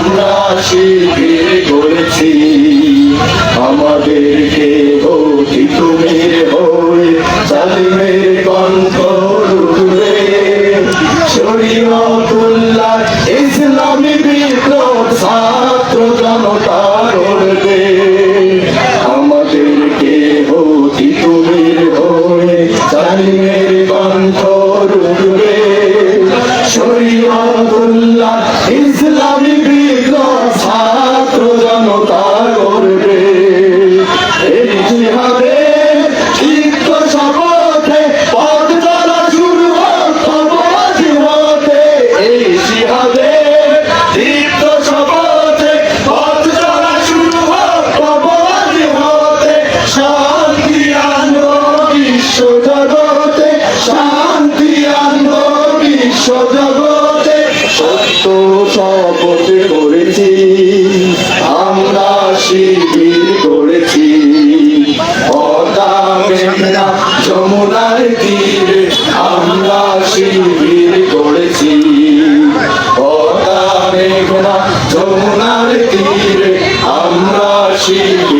আমরা শিবির করেছি। আমাদেরকে অতি তুমির হয়ে জালিমের কণ্ঠ রুখবে শরীয়তুল্লাহ ইসলামী বিপ্লব ছাত্র জনতা করবে। আমাদেরকে অতি তুমির হয়ে জালিমের কণ্ঠ রুখবে শরীয়তুল্লাহ জগতে শান্তি বিশ্ব জগতে। সত্য শপথ করেছি, আমরা শিবির করেছি। যমুনার তীরে আমরা শিবির করেছি। যমুনার তীরে আমরা শিবির